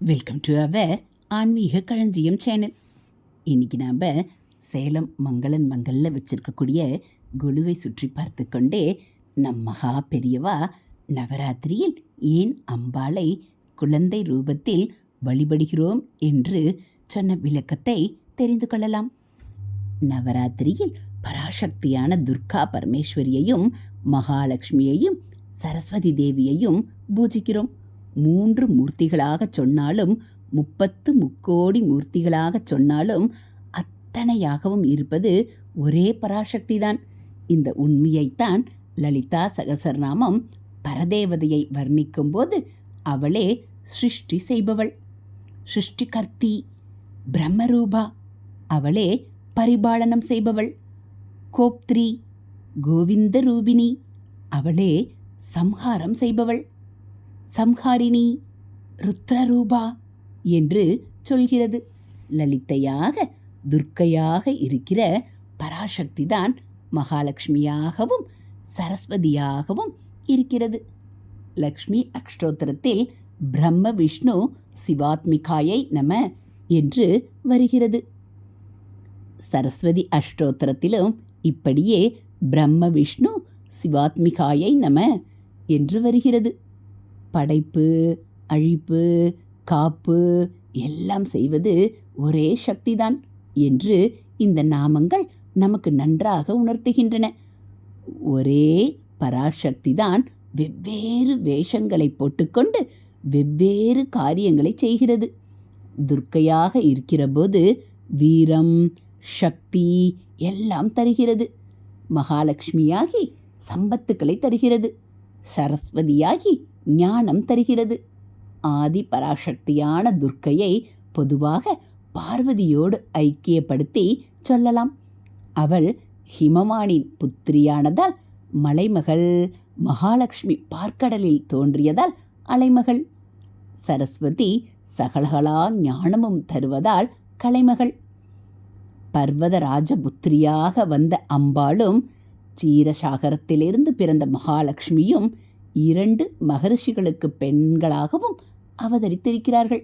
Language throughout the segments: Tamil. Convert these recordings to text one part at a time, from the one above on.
வெல்கம் டு அவர் ஆன்மீக களஞ்சியம் சேனல் இன்னைக்கு நாம் சேலம் மங்களன் மங்கலில் வச்சுருக்கக்கூடிய குழுவை சுற்றி பார்த்து கொண்டே நம் மகா பெரியவா நவராத்திரியில் ஏன் அம்பாளை குழந்தை ரூபத்தில் வழிபடுகிறோம் என்று சொன்ன விளக்கத்தை தெரிந்து கொள்ளலாம். நவராத்திரியில் பராசக்தியான துர்கா பரமேஸ்வரியையும் மகாலட்சுமியையும் சரஸ்வதி தேவியையும் பூஜிக்கிறோம். மூன்று மூர்த்திகளாக சொன்னாலும் முப்பத்து முக்கோடி மூர்த்திகளாக சொன்னாலும் அத்தனையாகவும் இருப்பது ஒரே பராசக்திதான். இந்த உண்மையைத்தான் லலிதா சகசரநாமம் பரதேவதையை வர்ணிக்கும்போது அவளே சிருஷ்டி செய்பவள். சிருஷ்டிகர்த்தி பிரம்மரூபா அவளே பரிபாலனம் செய்பவள். கோப்த்ரி கோவிந்த ரூபிணி அவளே சம்ஹாரம் செய்பவள். சம்ஹாரிணி ருத்ரரூபா என்று சொல்கிறது. லலிதையாக துர்க்கையாக இருக்கிற பராசக்திதான் மகாலட்சுமியாகவும் சரஸ்வதியாகவும் இருக்கிறது. லக்ஷ்மி அக்ஷோத்திரத்தில் பிரம்ம விஷ்ணு சிவாத்மிகாயை நம என்று வருகிறது. சரஸ்வதி அஷ்டோத்திரத்திலும் இப்படியே பிரம்ம விஷ்ணு சிவாத்மிகாயை நம என்று வருகிறது. படைப்பு அழிப்பு காப்பு எல்லாம் செய்வது ஒரே சக்திதான் என்று இந்த நாமங்கள் நமக்கு நன்றாக உணர்த்துகின்றன. ஒரே பராசக்திதான் வெவ்வேறு வேஷங்களை போட்டுக்கொண்டு வெவ்வேறு காரியங்களை செய்கிறது. துர்க்கையாக இருக்கிறபோது வீரம் சக்தி எல்லாம் தருகிறது. மகாலட்சுமியாகி சம்பத்துக்களை தருகிறது. சரஸ்வதியாகி ஞானம் தருகிறது. ஆதி பராசக்தியான துர்க்கையை பொதுவாக பார்வதியோடு ஐக்கியப்படுத்தி சொல்லலாம். அவள் ஹிமவானின் புத்திரியானதால் மலைமகள் மகாலட்சுமி பார்க்கடலில் தோன்றியதால் அலைமகள். சரஸ்வதி சகலகலா ஞானமும் தருவதால் கலைமகள். பர்வதராஜபுத்திரியாக வந்த அம்பாளும் சீரசாகரத்திலிருந்து பிறந்த மகாலட்சுமியும் இரண்டு மகரிஷிகளுக்கு பெண்களாகவும் அவதரித்திருக்கிறார்கள்.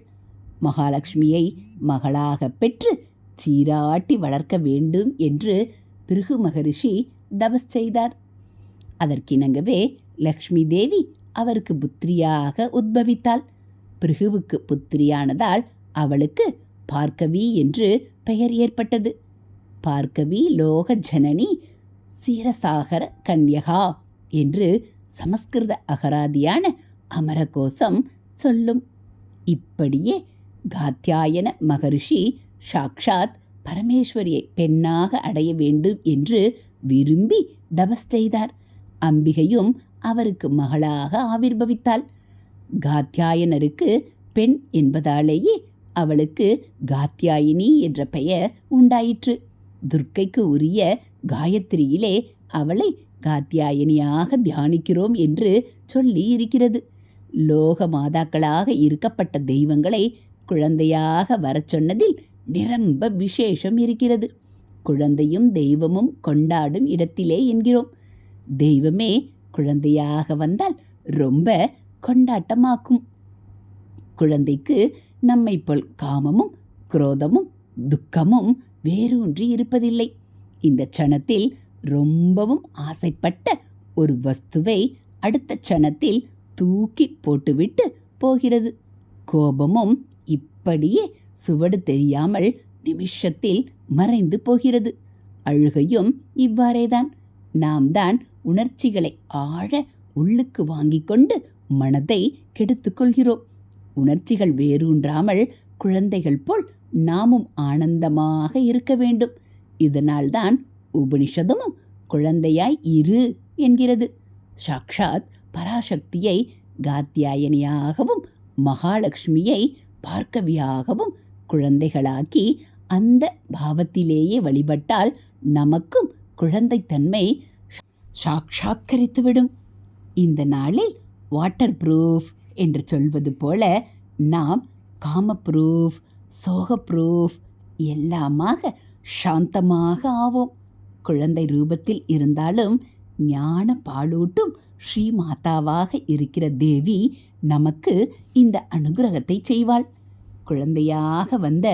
மகாலட்சுமியை மகளாக பெற்று சீராட்டி வளர்க்க வேண்டும் என்று பிருகு மகரிஷி தபஸ் செய்தார். அதற்கிணங்கவே லக்ஷ்மி தேவி அவருக்கு புத்திரியாக உத்பவித்தாள். பிருகுவுக்கு புத்திரியானதால் அவளுக்கு பார்க்கவி என்று பெயர் ஏற்பட்டது. பார்க்கவி லோக ஜனனி சீரசாகர கன்யகா என்று சமஸ்கிருத அகராதியான அமரகோசம் சொல்லும். இப்படியே காத்தியாயன மகரிஷி சாக்ஷாத் பரமேஸ்வரியை பெண்ணாக அடைய வேண்டும் என்று விரும்பி தபஸ் செய்தார். அம்பிகையும் அவருக்கு மகளாக ஆவிர்பவித்தாள் காத்தியாயனருக்கு பெண் என்பதாலேயே அவளுக்கு காத்தியாயினி என்ற பெயர் உண்டாயிற்று. துர்க்கைக்கு உரிய காயத்ரியிலே அவளை காத்தியாயனியாக தியானிக்கிறோம் என்று சொல்லி இருக்கிறது லோக மாதாக்களாக இருக்கப்பட்ட தெய்வங்களை குழந்தையாக வரச் சொன்னதில் நிரம்ப விசேஷம் இருக்கிறது. குழந்தையும் தெய்வமும் கொண்டாடும் இடத்திலே என்கிறோம். தெய்வமே குழந்தையாக வந்தால் ரொம்ப கொண்டாட்டமாக்கும். குழந்தைக்கு நம்மை போல் காமமும் குரோதமும் துக்கமும் வேரூன்றி இருப்பதில்லை. இந்த க்ஷணத்தில் ரொம்பவும் ஆசைப்பட்ட ஒரு வஸ்துவை அடுத்த க்ஷணத்தில் தூக்கி போட்டுவிட்டு போகிறது. கோபமும் இப்படியே சுவடு தெரியாமல் நிமிஷத்தில் மறைந்து போகிறது. அழுகையும் இவ்வாறேதான். நாம் தான் உணர்ச்சிகளை ஆழ உள்ளுக்கு வாங்கிக் கொண்டு மனதை கெடுத்துக் கொள்கிறோம். உணர்ச்சிகள் வேரூன்றாமல் குழந்தைகள் போல் நாமும் ஆனந்தமாக இருக்க வேண்டும். இதனால்தான் உபனிஷதமும் குழந்தையாய் இரு என்கிறது. சாக்ஷாத் பராசக்தியை காத்தியாயனியாகவும் மகாலட்சுமியை பார்க்கவியாகவும் குழந்தைகளாக்கி அந்த பாவத்திலேயே வழிபட்டால் நமக்கும் குழந்தைத்தன்மை சாட்சாத்கரித்துவிடும் இந்த நாளில் வாட்டர் ப்ரூஃப் என்று சொல்வது போல நாம் காம ப்ரூஃப் சோக ப்ரூஃப் எல்லாமாக சாந்தமாக ஆவோம். குழந்தை ரூபத்தில் இருந்தாலும் ஞான பாலூட்டும் ஸ்ரீ மாதாவாக இருக்கிற தேவி நமக்கு இந்த அனுகிரகத்தை செய்வாள். குழந்தையாக வந்த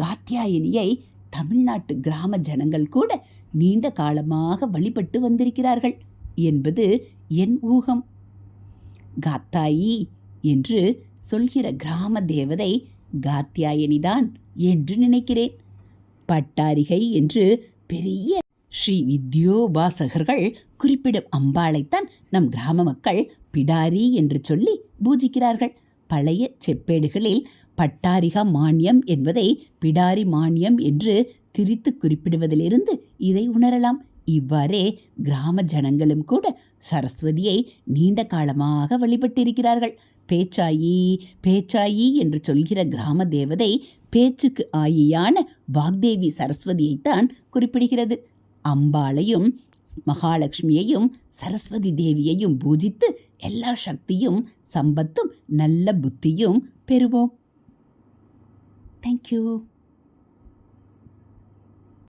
காத்தியாயினியை தமிழ்நாட்டு கிராம ஜனங்கள் கூட நீண்ட காலமாக வழிபட்டு வந்திருக்கிறார்கள் என்பது என் ஊகம். காத்தாயி என்று சொல்கிற கிராம தேவதை காத்தியாயனிதான் என்று நினைக்கிறேன். பட்டாரிகை என்று பெரிய ஸ்ரீ வித்யோபாசகர்கள் குறிப்பிடும் அம்பாளைத்தான் நம் கிராம மக்கள் பிடாரி என்று சொல்லி பூஜிக்கிறார்கள். பழைய செப்பேடுகளில் பட்டாரிகா மானியம் என்பதை பிடாரி மானியம் என்று திரித்து குறிப்பிடுவதிலிருந்து இதை உணரலாம். இவ்வாறே கிராம ஜனங்களும் கூட சரஸ்வதியை நீண்ட காலமாக வழிபட்டிருக்கிறார்கள். பேச்சாயி பேச்சாயி என்று சொல்கிற கிராம தேவதை பேச்சுக்கு ஆயியான வாக்தேவி சரஸ்வதியைத்தான் குறிப்பிடுகிறது. அம்பாளையும் மகாலட்சுமியையும் சரஸ்வதி தேவியையும் பூஜித்து எல்லா சக்தியும் சம்பத்தும் நல்ல புத்தியும் பெறுவோம். தேங்க்யூ